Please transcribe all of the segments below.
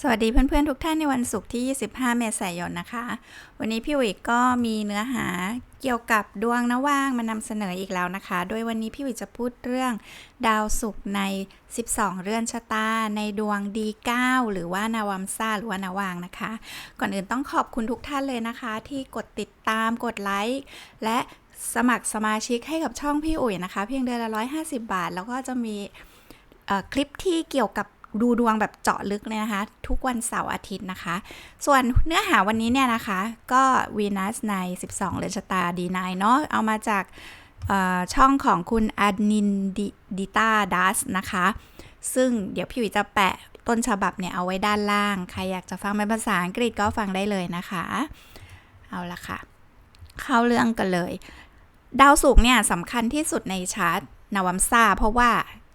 สวัสดีเพื่อนๆ ทุกท่านในวันศุกร์ที่ 25 เมษายนนะคะ วันนี้พี่วิก็มีเนื้อหาเกี่ยวกับดวงนว่างมานำเสนออีกแล้วนะคะ โดยวันนี้พี่วิจะพูดเรื่องดาวศุกร์ใน 12 เรือนชะตา ในดวงดี9หรือว่านาวัมซ่าหรือว่านาวางนะคะ ก่อนอื่นต้องขอบคุณทุกท่านเลยนะคะ ที่กดติดตามกดไลค์และสมัครสมาชิกให้กับช่องพี่อุ๋ยนะคะ เพียงเดือนละ 150 บาท แล้วก็จะมีคลิปที่เกี่ยวกับ ดูดวงแบบเจาะลึกเลยนะคะ ทุกวันเสาร์อาทิตย์นะคะ ส่วนเนื้อหาวันนี้เนี่ยนะคะ ก็วีนัสใน 12เรือนชะตาดีนายเนาะเอามาจากช่องของคุณอานินดิต้าดัสนะคะ ซึ่งเดี๋ยวพี่วิจะแปะต้นฉบับเนี่ยเอาไว้ด้านล่าง ใครอยากจะฟังเป็นภาษาอังกฤษก็ฟังได้เลยนะคะ เอาละค่ะ เข้าเรื่องกันเลย ดาวศุกร์เนี่ยสำคัญที่สุดในชาร์ตนวัมซาเพราะว่า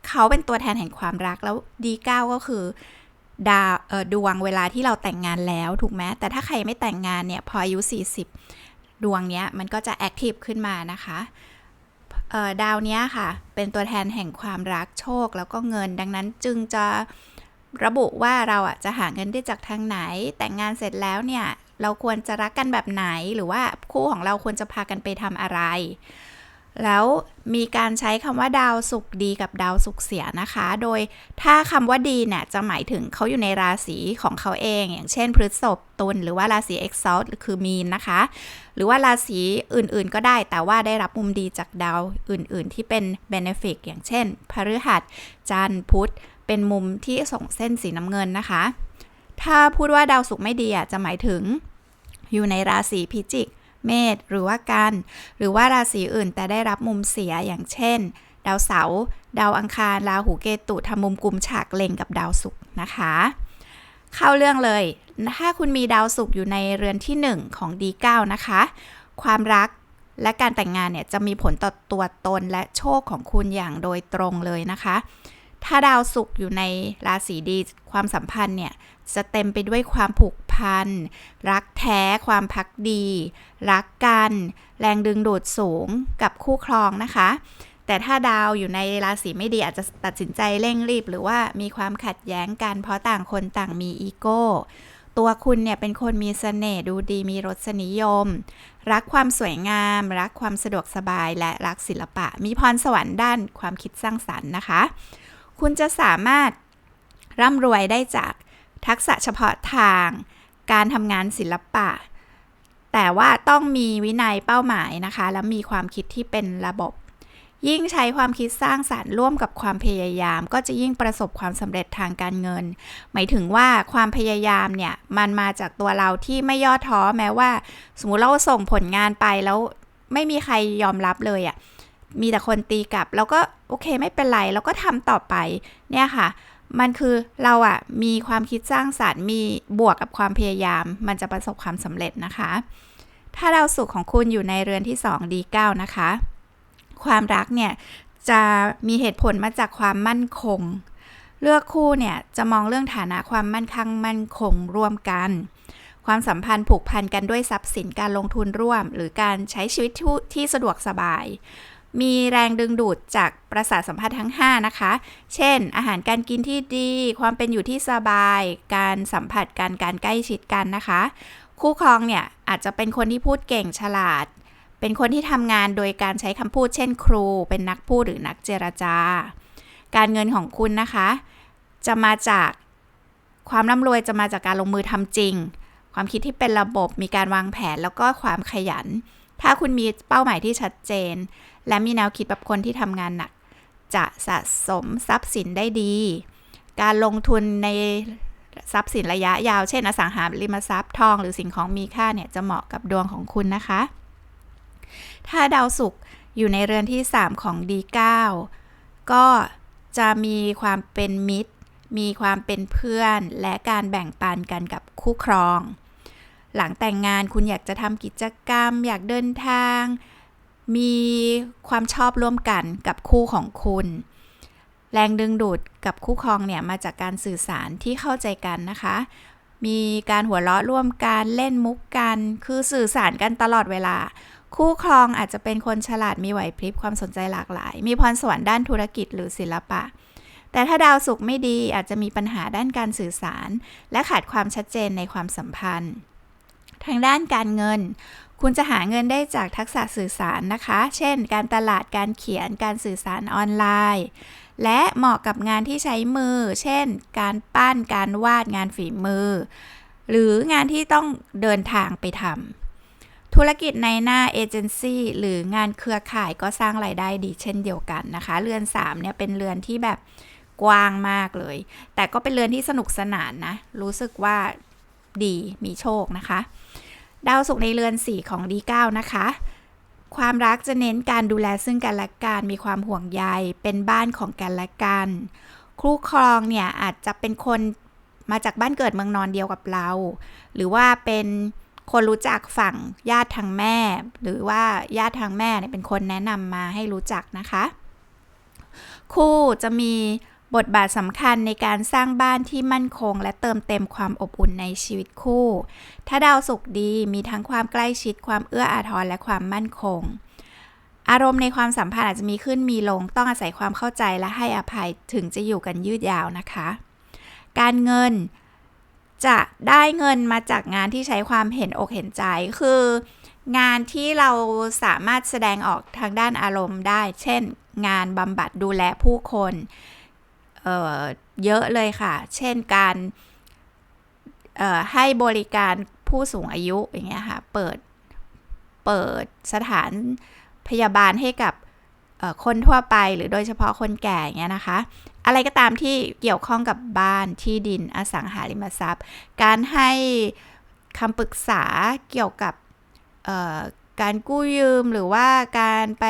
เขาเป็นตัวแทนแห่งความรักแล้วดีเก้าก็คือดาวเอ่อดวงเวลาที่เราแต่งงานแล้วถูกไหมแต่ถ้าใครไม่แต่งงานเนี่ยพออายุ 40 ดวงเนี้ยมันก็จะแอคทีฟขึ้นมานะคะดาวเนี้ยค่ะ เป็นตัวแทนแห่งความรักโชคแล้วก็เงิน ดังนั้นจึงจะระบุว่าเราอะจะหาเงินได้จากทางไหน แต่งงานเสร็จแล้วเนี่ย เราควรจะรักกันแบบไหนหรือว่าคู่ของเราควรจะพากันไปทำอะไร แล้วมีการใช้คำว่าดาวสุกดีกับดาวสุกเสียนะคะ โดยถ้าคำว่าดีเนี่ยจะหมายถึงเขาอยู่ในราศีของเขาเอง อย่างเช่น พฤษภตุลหรือว่าราศีเอ็กซอลคือมีนนะคะ หรือว่าราศีอื่นๆ ก็ได้แต่ว่าได้รับมุมดีจากดาวอื่นๆ ที่เป็นเบเนฟิกอย่างเช่น พฤหัสจันทร์พุธเป็นมุมที่ส่งเส้นสีน้ำเงินนะคะ ถ้าพูดว่าดาวศุกไม่ดีอะจะหมายถึงอยู่ในราศีพิจิก เมษหรือว่ากัน หรือว่าราศีอื่นแต่ได้รับมุมเสียอย่างเช่น ดาวเสาร์ดาวอังคารราหูเกตุทำมุมกลุ่มฉากเล็งกับดาวศุกร์นะคะ เข้าเรื่องเลย ถ้าคุณมีดาวศุกร์อยู่ในเรือนที่ 1 ของ D9 นะคะ ความรักและการแต่งงานเนี่ยจะมีผลต่อตัวตนและโชคของคุณอย่างโดยตรงเลยนะคะ ถ้าดาวศุกร์อยู่ในราศีดีความสัมพันธ์เนี่ย จะเต็มไปด้วยความผูกพัน รักแท้ ความพักดี รักกัน แรงดึงดูดสูงกับคู่ครองนะคะ แต่ถ้าดาวอยู่ในราศีไม่ดีอาจจะตัดสินใจเร่งรีบ หรือว่ามีความขัดแย้งกัน เพราะต่างคนต่างมีอีโก้ตัวคุณเนี่ยเป็นคนมีเสน่ห์ดูดีมีรสนิยม รักความสวยงาม รักความสะดวกสบายและรักศิลปะ มีพรสวรรค์ด้านความคิดสร้างสรรค์นะคะ คุณจะสามารถร่ำรวยได้จาก ทักษะเฉพาะทาง การทำงานศิลปะ แต่ว่าต้องมีวินัยเป้าหมายนะคะ และมีความคิดที่เป็นระบบ ยิ่งใช้ความคิดสร้างสารรค์ร่วมกับความพยายาม ก็จะยิ่งประสบความสำเร็จทางการเงิน หมายถึงว่าความพยายามเนี่ยมันมาจากตัวเราที่ไม่ย่อท้อแม้ว่า สมมติเราส่งผลงานไปแล้วไม่มีใครยอมรับเลยอะ่ะมีแต่คนตีกลับ แล้วก็โอเคไม่เป็นไร แล้วก็ทำต่อไปเนี่ยค่ะ มันคือเราอะ่ะมีความคิดสร้างสารรค์มีบวกกับความพยายาม มันจะประสบความสำเร็จนะคะ ถ้าดาวศุกร์ของคุณอยู่ในเรือนที่2ดี9นะคะ ความรักเนี่ยจะมีเหตุผลมาจากความมั่นคง เลือกคู่เนี่ยจะมองเรื่องฐานะความมั่นคงมั่นคงร่วมกัน ความสัมพันธ์ผูกพันกันด้วยทรัพย์สินการลงทุนร่วม หรือการใช้ชีวิตทที่สะดวกสบาย มีแรงดึงดูดจากประสาทสัมผัสทั้ง 5 นะคะ เช่น อาหารการกินที่ดี ความเป็นอยู่ที่สบาย การสัมผัสกันการใกล้ชิดกันนะคะ คู่ครองเนี่ยอาจจะเป็นคนที่พูดเก่งฉลาด เป็นคนที่ทำงานโดยการใช้คำพูด เช่น ครู เป็นนักพูดหรือนักเจรจา การเงินของคุณนะคะ จะมาจากความร่ำรวยจะมาจากการลงมือทำจริง ความคิดที่เป็นระบบ มีการวางแผนแล้วก็ความขยัน ถ้าคุณมีเป้าหมายที่ชัดเจน และมีแนวคิดแบบคนที่ทำงานหนัก จะสะสมทรัพย์สินได้ดี การลงทุนในทรัพย์สินระยะยาว เช่นอสังหาริมทรัพย์ทองหรือสิ่งของมีค่าเนี่ยจะเหมาะกับดวงของคุณนะคะ ถ้าดาวศุกร์อยู่ในเรือนที่ 3 ของ D9 ก็จะมีความเป็นมิตร มีความเป็นเพื่อน และการแบ่งปันกันกับคู่ครอง หลังแต่งงานคุณอยากจะทำกิจกรรม อยากเดินทาง มีความชอบร่วมกันกับคู่ของคุณ แรงดึงดูดกับคู่ครองเนี่ยมาจากการสื่อสารที่เข้าใจกันนะคะ มีการหัวเราะร่วมกันเล่นมุกกัน คือสื่อสารกันตลอดเวลา คู่ครองอาจจะเป็นคนฉลาดมีไหวพริบความสนใจหลากหลาย มีพรสวรรค์ด้านธุรกิจหรือศิลปะ แต่ถ้าดาวศุกร์ไม่ดีอาจจะมีปัญหาด้านการสื่อสาร และขาดความชัดเจนในความสัมพันธ์ ทางด้านการเงิน คุณจะหาเงินได้จากทักษะสื่อสารนะคะ เช่น การตลาดการเขียนการสื่อสารออนไลน์ และเหมาะกับงานที่ใช้มือ เช่น การปั้นการวาดงานฝีมือ หรืองานที่ต้องเดินทางไปทำธุรกิจในหน้าเอเจนซี่หรืองานเครือข่ายก็สร้างไรายได้ดีเช่นเดียวกันนะคะ เรือน 3 เนี่ยเป็นเรือนที่แบบกว้างมากเลย แต่ก็เป็นเรือนที่สนุกสนานนะ รู้สึกว่าดีมีโชคนะคะ ดาวศุกร์ในเรือน4ของดี9นะคะ ความรักจะเน้นการดูแลซึ่งกันและกันมีความห่วงใยเป็นบ้านของกันและกัน คู่ครองเนี่ยอาจจะเป็นคนมาจากบ้านเกิดเมืองนอนเดียวกับเรา หรือว่าเป็นคนรู้จักฝั่งญาติทางแม่ หรือว่าญาติทางแม่เนี่ยเป็นคนแนะนำมาให้รู้จักนะคะ คู่จะมี บทบาทสำคัญในการสร้างบ้านที่มั่นคง และเติมเต็มความอบอุ่นในชีวิตคู่ ถ้าดาวสุขดีมีทั้งความใกล้ชิดความเอื้ออาทรและความมั่นคง อารมณ์ในความสัมพันธ์อาจจะมีขึ้นมีลงต้องอาศัยความเข้าใจและให้อภัยถึงจะอยู่กันยืดยาวนะคะ การเงินจะได้เงินมาจากงานที่ใช้ความเห็นอกเห็นใจคือ งานที่เราสามารถแสดงออกทางด้านอารมณ์ได้ เช่น งานบำบัดดูแลผู้คน เเยอะเลยค่ะ เช่นการให้บริการผู้สูงอายุอย่างเงี้ยค่ะ เปิด เปิดสถานพยาบาลให้กับคนทั่วไปหรือโดยเฉพาะคนแก่เงี้ยนะคะ อะไรก็ตามที่เกี่ยวข้องกับบ้านที่ดินอสังหาริมทรัพย์ การให้คำปรึกษาเกี่ยวกับการกู้ยืมหรือว่าการไป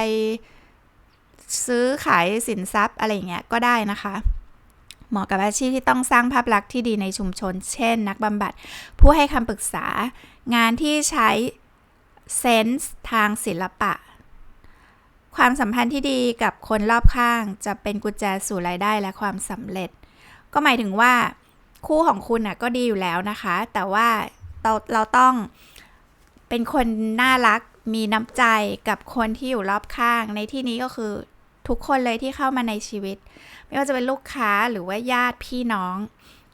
ซื้อขายสินทรัพย์อะไรเงี้ยก็ได้นะคะ เหมาะกับอาชีพที่ต้องสร้างภาพลักษณ์ที่ดีในชุมชน เช่น นักบำบัด ผู้ให้คำปรึกษา งานที่ใช้เซนส์ทางศิลปะ ความสัมพันธ์ที่ดีกับคนรอบข้าง จะเป็นกุญแจสู่รายได้และความสำเร็จ ก็หมายถึงว่าคู่ของคุณน่ะก็ดีอยู่แล้วนะคะ แต่ว่าเราเราต้องเป็นคนน่ารักมีน้ำใจกับคนที่อยู่รอบข้าง ในที่นี้ก็คือ ทุกคนเลยที่เข้ามาในชีวิต ไม่ว่าจะเป็นลูกค้าหรือว่าญาติพี่น้อง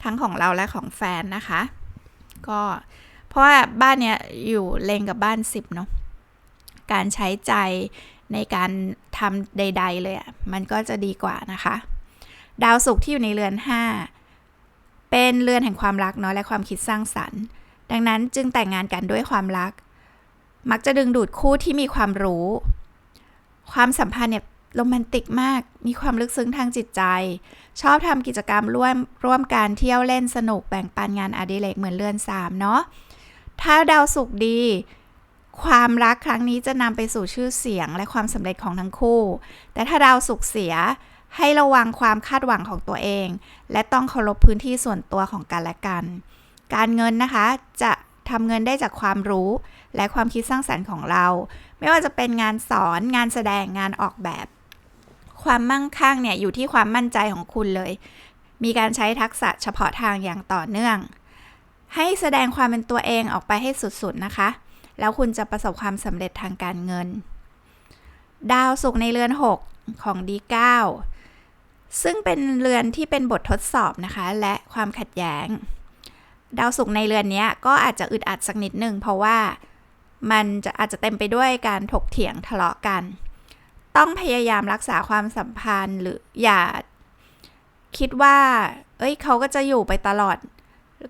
ทั้งของเราและของแฟนนะคะ ก็เพราะว่าบ้านเนี้ยอยู่เลงกับบ้านสิบเนาะการใช้ใจในการทำใด ๆ เลยอะ่ะมันก็จะดีกว่านะคะ ดาวศุกร์ที่อยู่ในเรือน 5 เป็นเรือนแห่งความรักเนาะและความคิดสร้างสรรค์ ดังนั้นจึงแต่งงานกันด้วยความรัก มักจะดึงดูดคู่ที่มีความรู้ ความสัมพันธ์เนี่ย โรแมนติกมาก มีความลึกซึ้งทางจิตใจ ชอบทำกิจกรรมร่วมร่วมการเที่ยวเล่นสนุกแบ่งปันงานอดิเรกเหมือนเรือน3เนาะ ถ้าดาวศุกร์ดี ความรักครั้งนี้จะนำไปสู่ชื่อเสียงและความสำเร็จของทั้งคู่ แต่ถ้าดาวสุขเสียให้ระวังความคาดหวังของตัวเอง และต้องเคารพพื้นที่ส่วนตัวของกันและกัน การเงินนะคะจะทำเงินได้จากความรู้และความคิดสร้างสรรค์ของเรา ไม่ว่าจะเป็นงานสอนงานแสดงงานออกแบบ ความมั่งคั่งเนี่ยอยู่ที่ความมั่นใจของคุณเลย มีการใช้ทักษะเฉพาะทางอย่างต่อเนื่อง ให้แสดงความเป็นตัวเองออกไปให้สุดๆนะคะ แล้วคุณจะประสบความสำเร็จทางการเงิน ดาวศุกในเรือน 6 ของ D9 ซึ่งเป็นเรือนที่เป็นบททดสอบนะคะ และความขัดแย้ง ดาวศุกในเรือนนี้ก็อาจจะอึดอัดสักนิดหนึ่งเพราะว่ามันจะอาจจะเต็มไปด้วยการถกเถียงทะเลาะกัน ต้องพยายามรักษาความสัมพันธ์หรืออย่าคิดว่า เอ้ยเขาก็จะอยู่ไปตลอด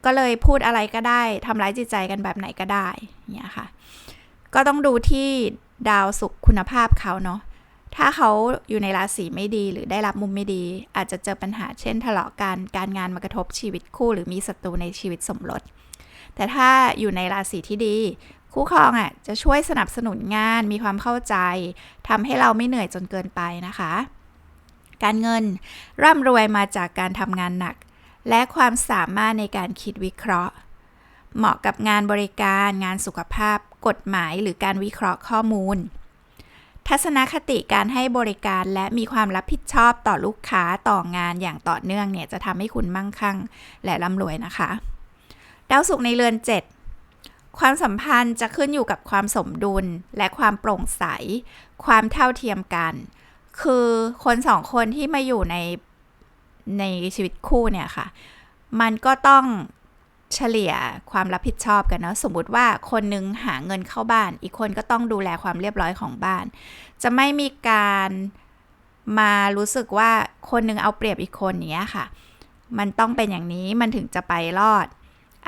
ก็เลยพูดอะไรก็ได้ทำร้ายจิตใจกันแบบไหนก็ได้เนี่ยค่ะ ก็ต้องดูที่ดาวสุขคุณภาพเขาเนาะถ้าเขาอยู่ในราศีไม่ดีหรือได้รับมุมไม่ดี อาจจะเจอปัญหาเช่นทะเลาะกันการงานมากระทบชีวิตคู่ หรือมีศัตรูในชีวิตสมรส แต่ถ้าอยู่ในราศีที่ดี คู่ครองอะจะช่วยสนับสนุนงานมีความเข้าใจทำให้เราไม่เหนื่อยจนเกินไปนะคะ การเงินร่ำรวยมาจากการทำงานหนัก และความสามารถในการคิดวิเคราะห์ เหมาะกับงานบริการงานสุขภาพ กฎหมายหรือการวิเคราะห์ข้อมูล ทัศนคติการให้บริการและมีความรับผิดชอบต่อลูกค้าต่องานอย่างต่อเนื่องเนี่ยจะทำให้คุณมั่งคั่ง และร่ำรวยนะคะดาวสุขในเรือน 7 ความสัมพันธ์จะขึ้นอยู่กับความสมดุลและความโปร่งใส ความเท่าเทียมกัน คือคนสองคนที่มาอยู่ในในชีวิตคู่เนี่ยค่ะ มันก็ต้องเฉลี่ยความรับผิดชอบกันเนาะสมมุติว่าคนหนึงหาเงินเข้าบ้าน อีกคนก็ต้องดูแลความเรียบร้อยของบ้าน จะไม่มีการมารู้สึกว่าคนหนึงเอาเปรียบอีกคนเงี้ยค่ะ มันต้องเป็นอย่างนี้มันถึงจะไปรอด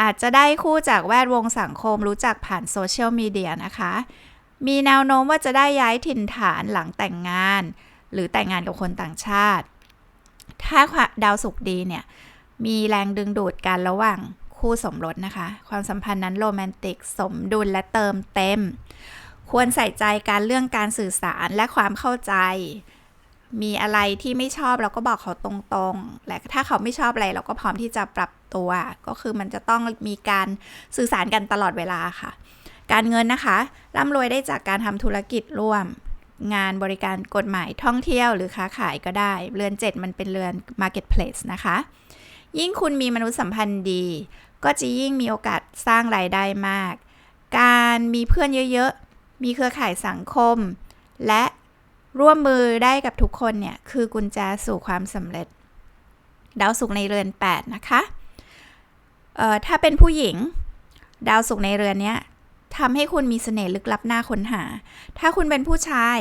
อาจจะได้คู่จากแวดวงสังคมรู้จักผ่านโซเชียลมีเดียนะคะ มีแนวโน้มว่าจะได้ย้ายถิ่นฐานหลังแต่งงาน หรือแต่งงานกับคนต่างชาติ ถ้าดาวสุขดีเนี่ย มีแรงดึงดูดกันระหว่างคู่สมรสนะคะ ความสัมพันธ์นั้นโรแมนติก สมดุลและเติมเต็ม ควรใส่ใจการเรื่องการสื่อสารและความเข้าใจ มีอะไรที่ไม่ชอบเราก็บอกเขาตรงๆ และถ้าเขาไม่ชอบอะไรเราก็พร้อมที่จะปรับตัว ก็คือมันจะต้องมีการสื่อสารกันตลอดเวลาค่ะ การเงินนะคะ ร่ำรวยได้จากการทำธุรกิจร่วม งานบริการกฎหมายท่องเที่ยวหรือค้าขายก็ได้ เรือน 7 มันเป็นเรือน Marketplace นะคะ ยิ่งคุณมีมนุษยสัมพันธ์ดี ก็จะยิ่งมีโอกาสสร้างรายได้มาก การมีเพื่อนเยอะๆ มีเครือข่ายสังคม และ ร่วมมือได้กับทุกคนเนี่ยคือกุญแจสู่ความสำเร็จ ดาวสุขในเรือน 8 นะคะเอ่อถ้าเป็นผู้หญิง ดาวสุขในเรือนเนี้ยทำให้คุณมีเสน่ห์ลึกลับหน้าค้นหา ถ้าคุณเป็นผู้ชาย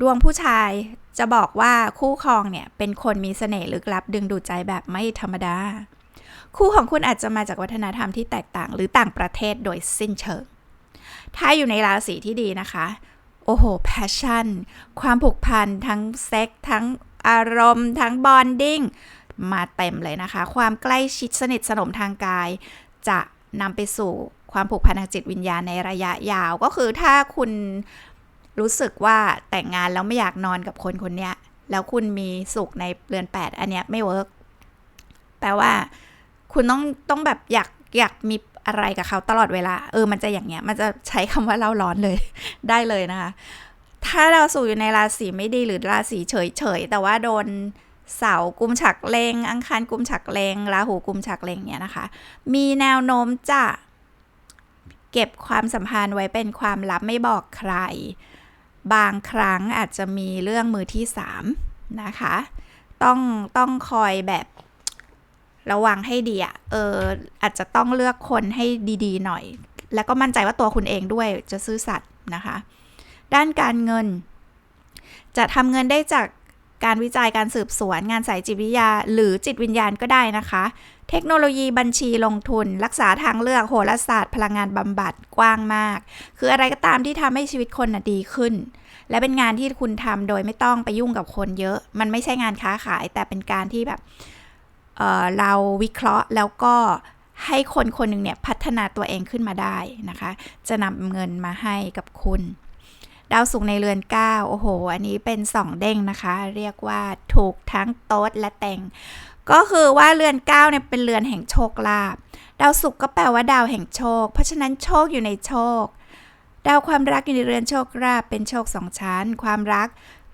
ดวงผู้ชายจะบอกว่าคู่ครองเนี่ยเป็นคนมีเสน่ห์ลึกลับ ดึงดูดใจแบบไม่ธรรมดา คู่ของคุณอาจจะมาจากวัฒนธรรมที่แตกต่างหรือต่างประเทศโดยสิ้นเชิง ถ้าอยู่ในราศีที่ดีนะคะ โอ้โหแพชชั่น ความผูกพันทั้งเซ็กทั้งอารมณ์ ทั้งบอนดิ้งมาเต็มเลยนะคะ ความใกล้ชิดสนิทสนมทางกาย จะนำไปสู่ความผูกพันทางจิตวิญญาณในระยะยาว ก็คือถ้าคุณรู้สึกว่าแต่งงานแล้วไม่อยากนอนกับคนคนนี้แล้วคุณมีสุขในเรือน 8 อันเนี้ยไม่เวิร์กแปลว่า คุณต้องต้องแบบอยากอยากมี อะไรกับเขาตลอดเวลา เออ มันจะอย่างเงี้ย มันจะใช้คำว่าเล่าร้อนเลย ได้เลยนะคะ ถ้าเราสู่อยู่ในราศีไม่ดีหรือราศีเฉยเฉยแต่ว่าโดนเสากุมฉักเลง อังคารกุมฉักเลง ราหูกุมฉักเลงเนี่ยนะคะ มีแนวโน้มจะเก็บความสัมพันธ์ไว้เป็นความลับไม่บอกใคร บางครั้งอาจจะมีเรื่องมือที่สามนะคะ ต้องต้องคอยแบบ ระวังให้ดีอะเอออาจจะต้องเลือกคนให้ดีๆ หน่อย แล้วก็มั่นใจว่าตัวคุณเองด้วยจะซื่อสัตย์นะคะ ด้านการเงิน จะทำเงินได้จากการวิจัยการสืบสวน งานสายจิตวิทยา หรือจิตวิญญาณก็ได้นะคะ เทคโนโลยีบัญชีลงทุน รักษาทางเลือกโหราศาสตร์ พลังงานบำบัดกว้างมาก คืออะไรก็ตามที่ทำให้ชีวิตคนนะดีขึ้น และเป็นงานที่คุณทำโดยไม่ต้องไปยุ่งกับคนเยอะ มันไม่ใช่งานค้าขายแต่เป็นการที่แบบ เราวิเคราะห์แล้วก็ให้คนคนหนึ่งเนี่ยพัฒนาตัวเองขึ้นมาได้นะคะ จะนำเงินมาให้กับคุณดาวสุขในเรือน9โอ้โห อันนี้เป็น2เด้งนะคะ เรียกว่าถูกทั้งโต๊ดและแต่ง ก็คือว่าเรือน9เนี่ยเป็นเรือนแห่งโชคลาภดาวสุขก็แปลว่าดาวแห่งโชค เพราะฉะนั้นโชคอยู่ในโชค ดาวความรักอยู่ในเรือนโชคลาภเป็นโชคสองชั้น ความรัก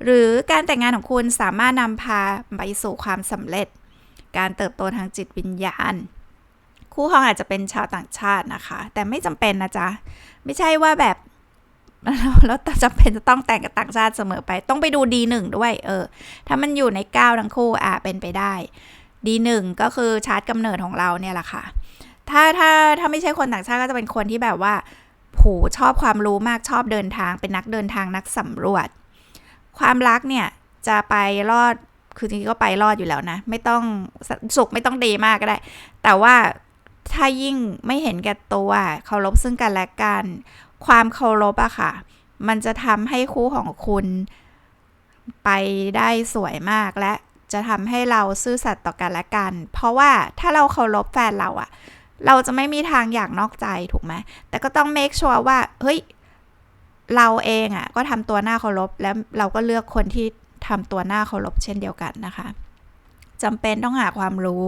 หรือการแต่งงานของคุณสามารถนำพาไปสู่ความสำเร็จ การเติบโตทางจิตวิญญาณ คู่ครองอาจจะเป็นชาวต่างชาตินะคะ แต่ไม่จำเป็นนะจ๊ะ ไม่ใช่ว่าแบบแล้วจำเป็นจะต้องแต่งกับต่างชาติเสมอไป ต้องไปดูดีหนึ่งด้วย เออ ถ้ามันอยู่ในก้าวทั้งคู่อะเป็นไปได้ดีหนึ่งก็คือชาร์ตกำเนิดของเราเนี่ยแหละค่ะ ถ้าถ้าถ้าไม่ใช่คนต่างชาติก็จะเป็นคนที่แบบว่าผูชอบความรู้มากชอบเดินทางเป็นนักเดินทางนักสำรวจ ความรักเนี่ยจะไปรอด คือจริงๆก็ไปรอดอยู่แล้วนะ ไม่ต้องสุขไม่ต้องดีมากก็ได้ แต่ว่าถ้ายิ่งไม่เห็นแก่ตัวเคารพซึ่งกันและกัน ความเคารพอะค่ะ มันจะทำให้คู่ของคุณไปได้สวยมากและจะทำให้เราซื่อสัตย์ต่อกันและกัน เพราะว่าถ้าเราเคารพแฟนเราอะเราจะไม่มีทางอยากนอกใจถูกไหมแต่ก็ต้อง make sure ว่า เฮ้ย เราเองอะก็ทำตัวหน้าเคารพแล้วเราก็เลือกคนที่ ทำตัวหน้าเคารพเช่นเดียวกันนะคะจำเป็นต้องหาความรู้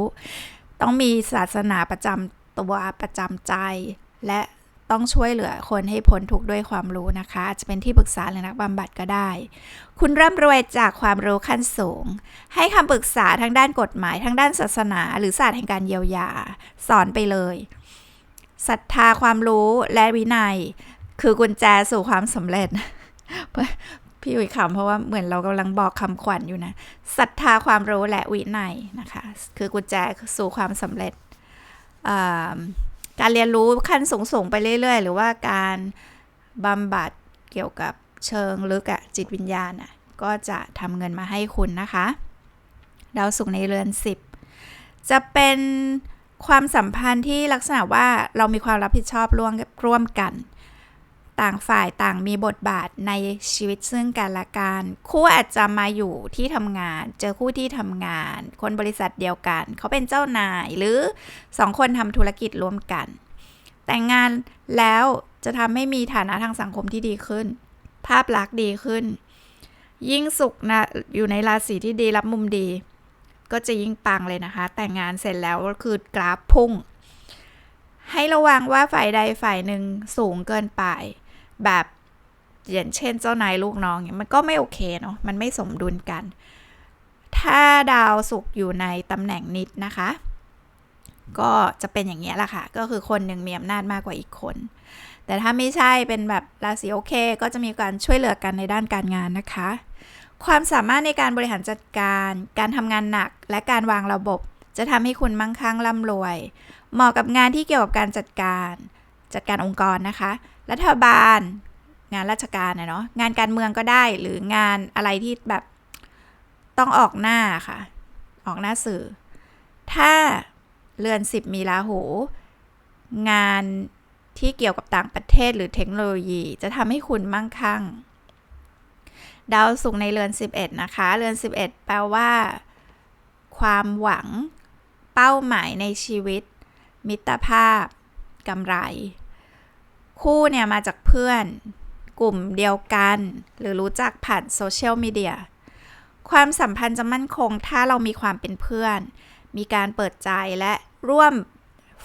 ต้องมีศาสนาประจำตัวประจำใจ และต้องช่วยเหลือคนให้พ้นทุกข์ด้วยความรู้นะคะ จะเป็นที่ปรึกษาหรือนักบำบัดก็ได้ คุณร่ำรวยจากความรู้ขั้นสูง ให้คำปรึกษาทั้งด้านกฎหมายทั้งด้านศาสนา หรือศาสตร์แห่งการเยียวยา สอนไปเลยศรัทธาความรู้และวินัย คือกุญแจสู่ความสำเร็จ พี่อุ๋ยขำเพราะว่าเหมือนเรากำลังบอกคำขวัญอยู่นะศรัทธาความรู้และวินัยนะคะ คือกุญแจสู่ความสำเร็จ การเรียนรู้ขั้นสูงๆไปเรื่อย ๆ หรือว่าการบำบัดเกี่ยวกับเชิงลึกอะจิตวิญญาณอะก็จะทำเงินมาให้คุณนะคะ ดาวศุกในเรือน 10 จะเป็นความสัมพันธ์ที่ลักษณะว่าเรามีความรับผิดชอบร่วมร่วมกัน ต่างฝ่ายต่างมีบทบาทในชีวิตซึ่งกันและกันคู่อาจจะมาอยู่ที่ทำงาน เจอคู่ที่ทำงาน คนบริษัทเดียวกัน เขาเป็นเจ้านายหรือสองคนทำธุรกิจร่วมกัน แต่งงานแล้วจะทำให้มีฐานะทางสังคมที่ดีขึ้น ภาพลักษณ์ดีขึ้น ยิ่งสุขนะอยู่ในราศีที่ดีรับมุมดี ก็จะยิ่งปังเลยนะคะ แต่งงานเสร็จแล้วก็คือกราฟพุ่งให้ระวังว่าฝ่ายใดฝ่ายหนึ่งสูงเกินไป แบบอย่างเช่นเจ้านายลูกน้องเนี่ยมันก็ไม่โอเคเนาะมันไม่สมดุลกัน ถ้าดาวสุกร์อยู่ในตำแหน่งนิดนะคะ ก็จะเป็นอย่างนี้แหละค่ะ ก็คือคนหนึ่งมีอำนาจมากกว่าอีกคน แต่ถ้าไม่ใช่เป็นแบบราศีโอเค ก็จะมีการช่วยเหลือกันในด้านการงานนะคะ ความสามารถในการบริหารจัดการ การทำงานหนักและการวางระบบ จะทำให้คุณมั่งคั่งร่ำรวย เหมาะกับงานที่เกี่ยวกับการจัดการ จัดการองค์กรนะคะ รัฐบาล งานราชการนะเนาะงานการเมืองก็ได้หรืองานอะไรที่แบบต้องออกหน้าค่ะ ออกหน้าสื่อ ถ้าเรือนสิบมีราหู งานที่เกี่ยวกับต่างประเทศหรือเทคโนโลยีจะทำให้คุณมั่งคั่ง ดาวศุกในเรือน 11 นะคะ เรือน 11 แปลว่า ความหวัง เป้าหมายในชีวิต มิตรภาพกำไร คู่เนี่ยมาจากเพื่อนกลุ่มเดียวกัน หรือรู้จักผ่านโซเชียลมีเดียความสัมพันธ์จะมั่นคงถ้าเรามีความเป็นเพื่อน มีการเปิดใจและร่วม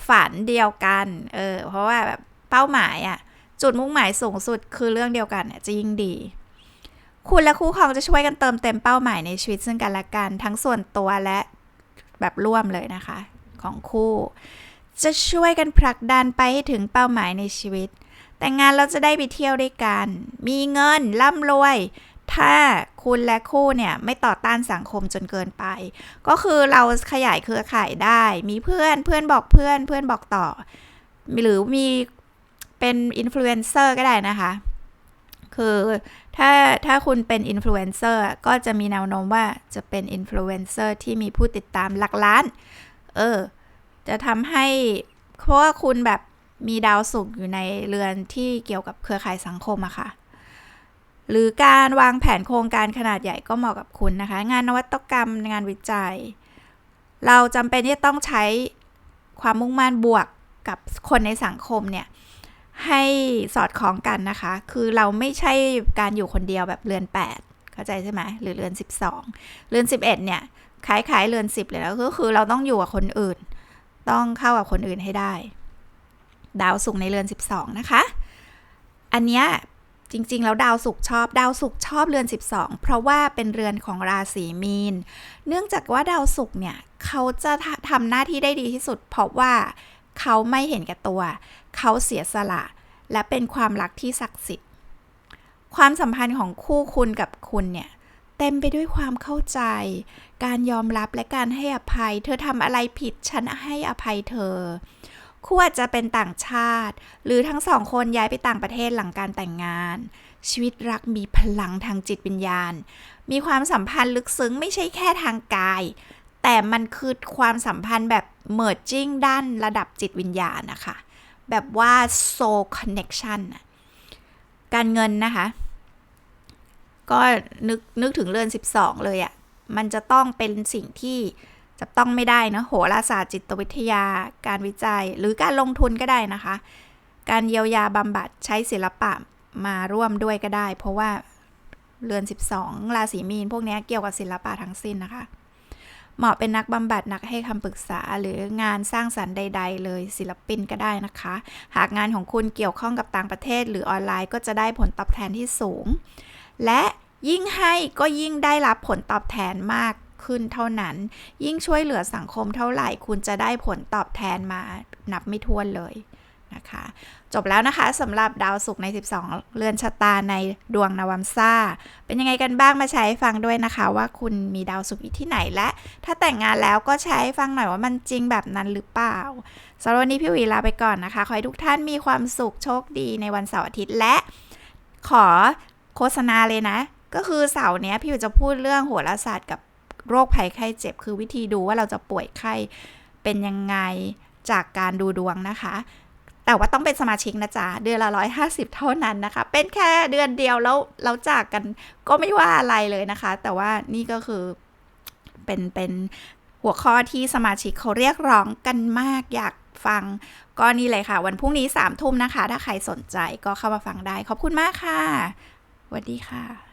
ฝันเดียวกัน เออ เพราะว่าแบบเป้าหมายอะจุดมุ่งหมายสูงสุดคือเรื่องเดียวกันเนี่ยจะยิ่งดี คุณและคู่ครองจะช่วยกันเติมเต็มเป้าหมายในชีวิตซึ่งกันและกัน ทั้งส่วนตัวและแบบร่วมเลยนะคะ ของคู่ จะช่วยกันผลักดันไปให้ถึงเป้าหมายในชีวิต แต่งงานเราจะได้ไปเที่ยวด้วยกัน มีเงินร่ำรวย ถ้าคุณและคู่เนี่ยไม่ต่อต้านสังคมจนเกินไป ก็คือเราขยายเครือข่ายได้ มีเพื่อนเพื่อนบอกเพื่อนเพื่อนบอกต่อ หรือมีเป็นอินฟลูเอนเซอร์ก็ได้นะคะ คือถ้าถ้าคุณเป็นอินฟลูเอนเซอร์ก็จะมีแนวโน้มว่าจะเป็นอินฟลูเอนเซอร์ที่มีผู้ติดตามหลักล้าน เออ จะทำให้เพราะว่าคุณแบบมีดาวศุกร์อยู่ในเรือนที่เกี่ยวกับเครือข่ายสังคมอะค่ะ หรือการวางแผนโครงการขนาดใหญ่ก็เหมาะกับคุณนะคะ งานนวัตกรรมงานวิจัย เราจำเป็นที่ต้องใช้ความมุ่งมั่นบวกกับคนในสังคมเนี่ยให้สอดคล้องกันนะคะ คือเราไม่ใช่การอยู่คนเดียวแบบเรือน 8 เข้าใจใช่ไหมหรือเรือน 12 เรือน 11 เนี่ยคล้ายๆเรือน 10 เลยแล้วก็คือเราต้องอยู่กับคนอื่น ต้องเข้ากับคนอื่นให้ได้ ดาวสุกในเรือน 12 นะคะ อันเนี้ยจริงๆ แล้วดาวศุกชอบ ดาวศุกชอบเรือน 12 เพราะว่าเป็นเรือนของราศีมีน เนื่องจากว่าดาวศุกเนี่ยเขาจะทำหน้าที่ได้ดีที่สุด เพราะว่าเขาไม่เห็นแก่ตัว เขาเสียสละ และเป็นความรักที่ศักดิ์สิทธิ์ ความสัมพันธ์ของคู่คุณกับคุณเนี่ยเต็มไปด้วยความเข้าใจ การยอมรับและการให้อภัย เธอทำอะไรผิดฉันให้อภัยเธอ คู่อาจจะเป็นต่างชาติ หรือทั้งสองคนย้ายไปต่างประเทศหลังการแต่งงาน ชีวิตรักมีพลังทางจิตวิญญาณ มีความสัมพันธ์ลึกซึ้งไม่ใช่แค่ทางกาย แต่มันคือความสัมพันธ์แบบ merging ด้านระดับจิตวิญญาณนะคะ แบบว่า soul connection น่ะการเงินนะคะ ก็นึกนึกถึงเรือน 12 เลยอะ มันจะต้องเป็นสิ่งที่จะต้องไม่ได้นะโหราศาสตร์จิตวิทยา การวิจัย หรือการลงทุนก็ได้นะคะ การเยียวยาบำบัดใช้ศิลปะมาร่วมด้วยก็ได้ เพราะว่าเรือน 12 ราศีมีน พวกนี้เกี่ยวกับศิลปะทั้งสิ้นนะคะ เหมาะเป็นนักบำบัดนักให้คำปรึกษาหรืองานสร้างสรรค์ใด ๆ เลยศิลปินก็ได้นะคะ หากงานของคุณเกี่ยวข้องกับต่างประเทศ หรือออนไลน์ก็จะได้ผลตอบแทนที่สูง และ ยิ่งให้ก็ยิ่งได้รับผลตอบแทนมากขึ้นเท่านั้น ยิ่งช่วยเหลือสังคมเท่าไหร่ คุณจะได้ผลตอบแทนมานับไม่ถ้วนเลยนะคะ จบแล้วนะคะสำหรับดาวศุกร์ใน 12 เรือนชะตาในดวงนวัมซ่า เป็นยังไงกันบ้างมาใช้ใฟังด้วยนะคะว่าคุณมีดาวศุกร์อยู่ที่ไหนและ ถ้าแต่งงานแล้วก็ใช้ใฟังหน่อยว่ามันจริงแบบนั้นหรือเปล่าสำหรับวันนี้พี่วีลาไปก่อนนะคะ ขอให้ทุกท่านมีความสุขโชคดีในวันเสาร์อาทิตย์และขอโฆษณาเลยนะ ก็คือเสาร์เนี้ยพี่จะพูดเรื่องโหราศาสตร์กับโรคภัยไข้เจ็บ คือวิธีดูว่าเราจะป่วยไข้เป็นยังไงจากการดูดวงนะคะ แต่ว่าต้องเป็นสมาชิกนะจ๊ะ เดือนละร้อยห้าสิบเท่านั้นนะคะ เป็นแค่เดือนเดียวแล้วแล้วจากกันก็ไม่ว่าอะไรเลยนะคะ แต่ว่านี่ก็คือเป็นเป็นหัวข้อที่สมาชิกเขาเรียกร้องกันมากอยากฟังก็นี่เลยค่ะ วันพรุ่งนี้สามทุ่มนะคะ ถ้าใครสนใจก็เข้ามาฟังได้ ขอบคุณมากค่ะสวัสดีค่ะ